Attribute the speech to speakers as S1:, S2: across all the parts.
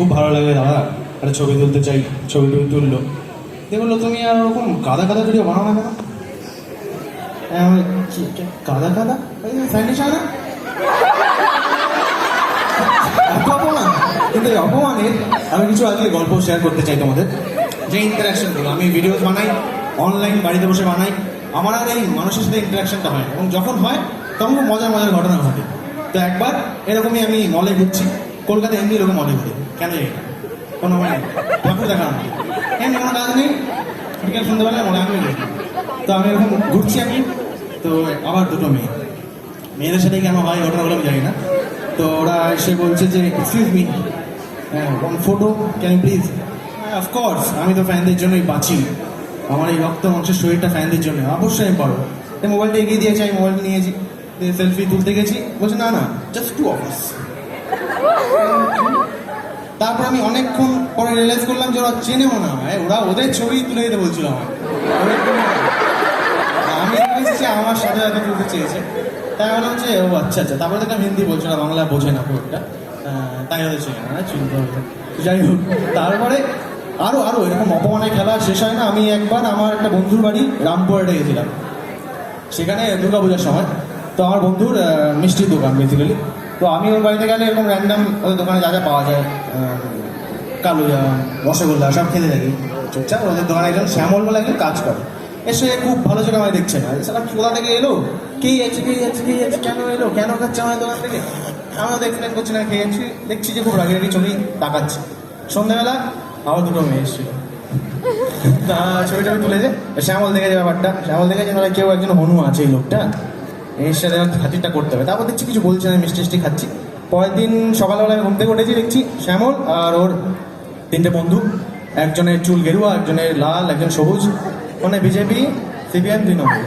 S1: খুব ভালো লাগে দাদা। একটা ছবি তুলতে চাই ছবি টবি তুললো। বলল তুমি আর ওরকম কাদা কাদা ভিডিও বানাও না কেন? হ্যাঁ, কাদা কাদা? স্যান্ডি না অপমান। কিন্তু অপমানের আমি কিছু আজকে গল্প শেয়ার করতে চাই তোমাদের। যে ইন্টারাকশনগুলো আমি ভিডিওস বানাই অনলাইন বাড়িতে বসে বানাই আমার আর এই মানুষের সাথে ইন্টারাকশনটা হয় এবং যখন হয় তখন মজার মজার ঘটনা ঘটে। তো একবার এরকমই আমি মলে ঘুরছি। কলকাতায় এমনি এরকম মলে ঘুরে কেন না। কোনো মানে ঠাকুর দেখানো হয়। এমনি কোনো কাজ নেই। বিকেল সন্ধ্যাবেলা মনে আমি। তো আমি এরকম ঘুরছি আমি। তো আবার দুটো মেয়ে। মেয়েদের সাথে কেন হয় ঘটনাগুলো আমি জানি না। তো ওরা এসে বলছে যে excuse me one photo can please of course আমি তো ফ্যানদের জন্যই বাঁচি আমার এই রক্ত মাংসের শরীরটা ফ্যানদের জন্য অবশ্যই আমি পারব। তো মোবাইলটা এগিয়ে দিয়েছি, আমি মোবাইলটা নিয়েছি। সেলফি তুলতে গেছি। বলছে, না না জাস্ট টু অফার্স তারপর আমি অনেকক্ষণ পরে রিয়েলাইজ করলাম যে ওরা চেনেও না হয় ওরা ওদের ছবি তুলে দিতে বলছিল আমার আমি এসেছি আমার সাথে সাথে তুলতে চেয়েছে। তাই বললাম যে, ও আচ্ছা আচ্ছা তারপরে দেখলাম হিন্দি বলছে না বাংলা বোঝে না পুরোটা তাই হয়তো ছিল না চিন্তা হবে যাই হোক, তারপরে আরও আরও এরকম অপমানের খেলা শেষ হয় না। আমি একবার আমার একটা বন্ধুর বাড়ি রামপুরহাটে গেছিলাম। সেখানে দুর্গাপূজার সময়। তো আমার বন্ধুর মিষ্টির দোকান বেসিক্যালি তো আমি ওর বাড়িতে গেলে এরকম র্যান্ডাম ওদের দোকানে যা যা পাওয়া যায় কালো রসগোল্লা, সব খেতে থাকি। চুপচাপ ওদের দোকানে একজন শ্যামল বলে একজন কাজ করে। এসে খুব ভালো চোখে আমায় দেখছে না। সারা কোথা থেকে এলো? কে যাচ্ছে কে যাচ্ছে কে যাচ্ছে কেন এলো? কেন খাচ্ছে আমার দোকান থেকে? আমি ওদের এক্সপ্লেন করছি না, খেয়ে যাচ্ছি দেখছি যে খুব রাগি রাগি চোখেই তাকাচ্ছে। সন্ধ্যাবেলা আবার দুটো মেয়ে এসেছিল। তা ছবি টবি তুলেছে শ্যামল দেখেছে ব্যাপারটা। শ্যামল দেখেছে কেউ একজন হনু আছে এই লোকটা? খাতিরটা করতে হবে। তারপর দেখছি কিছু বলছে না, মিষ্টি খাচ্ছি। পরের দিন সকালবেলা আমি ঘুম থেকে উঠেছি, দেখছি শ্যামল আর ওর তিনটে বন্ধু। একজনের চুল গেরুয়া, একজনের লাল, একজন সবুজ। মানে বিজেপি, সিপিএম দুই নম্বর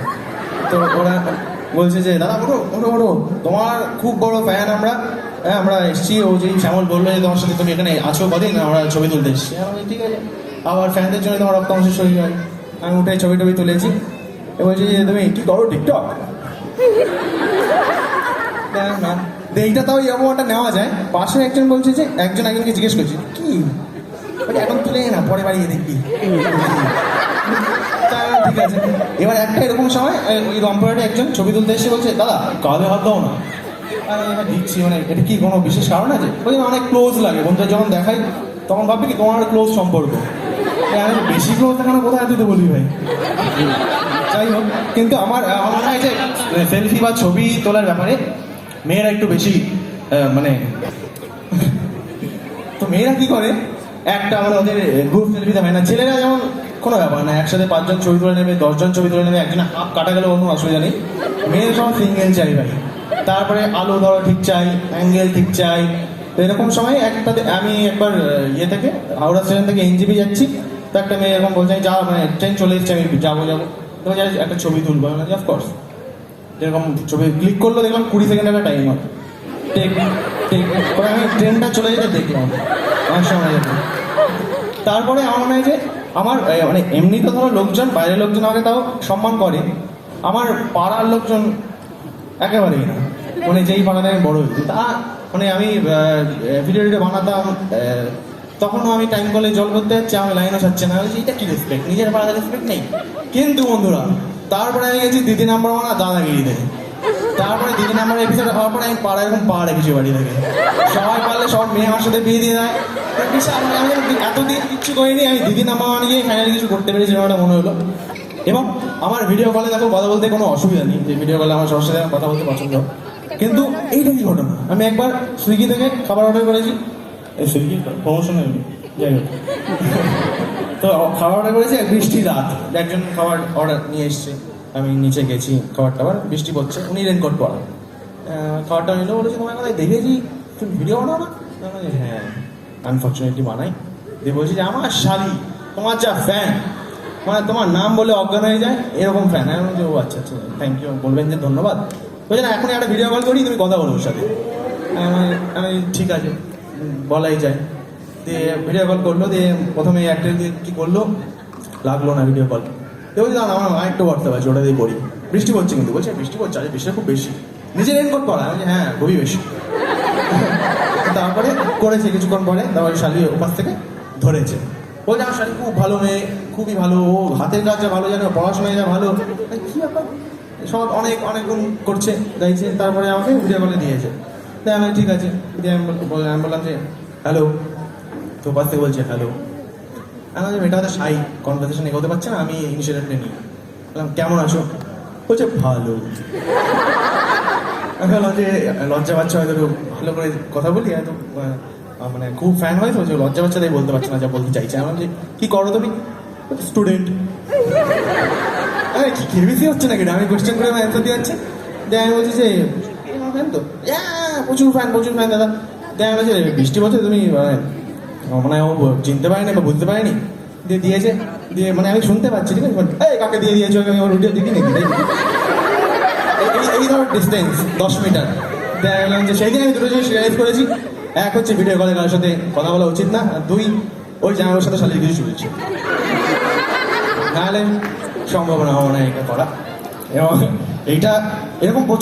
S1: তো ওরা বলছে যে, দাদা, ওঠো ওঠো ওঠো। তোমার খুব বড় ফ্যান আমরা। হ্যাঁ আমরা এসছি। ও যে শ্যামল বলল যে, তোমার সাথে তুমি এখানে আছো কদিন? আমরা ছবি তুলতে এসছি। ঠিক আছে। আবার ফ্যানদের জন্য তোমার রক্ত অংশ শরীর হয়। আমি উঠে ছবি টবি তুলেছি। এ বলছি যে, তুমি কি করো টিকটক এইটা তাও অবহাওয়াটা নেওয়া যায়। পাশে একজন বলছে যে একজন একজনকে জিজ্ঞেস করছে কি? এখন তুলে না পরে বাড়িয়ে দেখবি। তা ঠিক আছে। এবার একটা এরকম সময় ওই রংপুরহাটে একজন ছবি তুলতে এসে বলছে দাদা কাঁধে হাত দাও না। এবার দিচ্ছি মানে এটা কি কোনো বিশেষ কারণ আছে? বলছে না, অনেক ক্লোজ লাগে। বন্ধুরা যখন দেখাই তখন ভাববি কি তোমার ক্লোজ সম্পর্ক। বেশি ক্লোজ দেখানো কোথায় দিতে বলি ভাই। যাই হোক কিন্তু আমার আমার হয় সেলফি বা ছবি তোলার ব্যাপারে মেয়েরা একটু বেশি মানে তো মেয়েরা কি করে? একটা মানে ওদের গ্রুপ সেলফিতে হয় না। ছেলেরা যেমন কোনো ব্যাপার না, একসাথে পাঁচজন ছবি তুলে নেবে, দশজন ছবি তুলে নেবে, একজনে হাফ কাটা গেলে কোনো অসুবিধা নেই। মেয়েদের সব সিঙ্গেল চাই ভাই তারপরে আলো ধরো ঠিক চাই অ্যাঙ্গেল ঠিক চাই। তো এরকম সময় একটা আমি একবার ইয়ে থেকে, হাওড়া স্টেশন থেকে এনজিপি যাচ্ছি। তো একটা মেয়ে এরকম বলছে যা মানে ট্রেন চলে এসছে, আমি যাব যাব। তো একটা ছবি তুলবো। অফকোর্স যেরকম ছবি ক্লিক করল, দেখলাম কুড়ি সেকেন্ড একটা টাইম টেক পরে আমি ট্রেনটা চলে যেতে দেখলাম। অনেক সময় তারপরে আমার মনে হয় যে, আমার মানে এমনি তো ধরো লোকজন, বাইরের লোকজন আমাকে তাও সম্মান করে। আমার পাড়ার লোকজন একেবারেই না। মানে যেই পাড়াতে আমি বড় হয়েছি। তা মানে আমি ভিডিও টিডিও বানাতাম তখনও আমি টাইম কলে জল করতে যাচ্ছি, আমি লাইনও ছাড়ছে না। এটা কি রেসপেক্ট নিজের পাড়াতে রেসপেক্ট নেই? কিন্তু বন্ধুরা তারপরে আমি গেছি দিদি নাম্বার ওয়ান আর দেখে। তারপরে দিদি নাম্বার এপিসোড হওয়ার পরে আমি পাড়ায় এরকম পা রেখেছি বাড়ি থেকে সবাই পারলে সব মেয়ে আমার সাথে বিয়ে দিয়ে দেয়। মানে আমি এতদিন কিচ্ছু করিনি, আমি দিদি নাম্বার ওয়ান গিয়ে ফাইনালি কিছু করতে পেরেছি আমার মনে হলো। এবং আমার ভিডিও কলে দেখো, কথা বলতে কোনো অসুবিধা নেই। যে ভিডিও কলে আমার সবার সাথে কথা বলতে পছন্দ। কিন্তু এইটাই ঘটনা। আমি একবার সুইগি থেকে খাবার অর্ডার করেছি। এই সুইগি প্রমোশন যাই হোক তো খাবার অর্ডার করেছি, বৃষ্টি রাত। একজন খাবার অর্ডার নিয়ে এসছে। আমি নিচে গেছি খাবার টাবার বৃষ্টি পড়ছে, উনি রেনকোট পরা খাবারটা নিলো বলেছে তোমার কোথায় দেখেছি? তুমি ভিডিও বানাও না? হ্যাঁ আনফর্চুনেটলি বানাই। দিয়ে বলছি যে আমার শাড়ি, তোমার যা ফ্যান মানে তোমার নাম বলে অজ্ঞান হয়ে যায়, এরকম ফ্যান আমি বলছি, ও আচ্ছা আচ্ছা থ্যাংক ইউ বলবেন যে ধন্যবাদ। বলছে, না, এখন একটা ভিডিও কল করি, তুমি কথা বলো ওর সাথে। আমি, ঠিক আছে, বলাই যায়। দিয়ে ভিডিও কল করল দিয়ে প্রথমে একটা দিয়ে কি করল? লাগল না ভিডিও কল দিয়ে বলছি আমার আরেকটু হোয়াটসঅ্যাপ আছে ওটা দিয়ে করি বৃষ্টি পড়ছে কিন্তু বলছে বৃষ্টি পড়ছে আরে বৃষ্টিটা খুব বেশি। নিজের রেনকোট পরা আমি বলছি, হ্যাঁ খুবই বেশি। তারপরে করেছে কিছুক্ষণ পরে তারপরে শালি ওপাশ থেকে ধরেছে। ও যা শালি খুব ভালো মেয়ে খুবই ভালো ও হাতের কাজ যা ভালো জানে পড়াশোনায় যা ভালো। কি সব অনেক অনেক গুণ করছে গাইছে তারপরে আমাকে ভিডিও কলে দিয়েছে। তাই আমি ঠিক আছে। দিয়ে আমি বললাম যে হ্যালো। তো পাশ থেকে বলছে হ্যালো আমি এটা হয়তো সাই কনভারসেশন এগোতে পারছে না, আমি ইনিশিয়েটিভটা নিই বললাম, কেমন আছো? বলছে, ভালো। আমি যে, লজ্জা বাচ্চা হয়তো ভালো করে কথা বলি, হয়তো মানে খুব ফ্যান হয়তো যে লজ্জা বাচ্চা তাই বলতে পারছে না, যা বলতে চাইছে। আমি যে, কি করো তুমি? স্টুডেন্ট আরে, কি কেবিসি হচ্ছে নাকি? আমি কোশ্চেন করে অ্যান্সার দিয়ে যাচ্ছে। দিয়ে আমি বলছি যে তো? প্রচুর ফ্যান প্রচুর ফ্যান দাদা। দিয়ে আমি বলছি, বৃষ্টি বলছে তুমি মানে ও চিনতে পারেনি বা বুঝতে পারেনি? দিয়ে দিয়েছে, দিয়ে মানে আমি শুনতে পাচ্ছি, ঠিক আছে? এই, কাকে দিয়ে দিয়েছ? আমি ওর ভিডিও দেখি নাকি এই- ডিস্টেন্স দশ মিটার। দেখলাম যে সেই দিন আমি দুটো জিনিস রিয়ালাইজ করেছি। এক হচ্ছে ভিডিও কলে কারোর সাথে কথা বলা উচিত না, আর দুই, ওই জামাইয়ের সাথে শালির কিছু চলছে। নাহলে সম্ভব না মানে এটা করা। এবং এইটা এরকম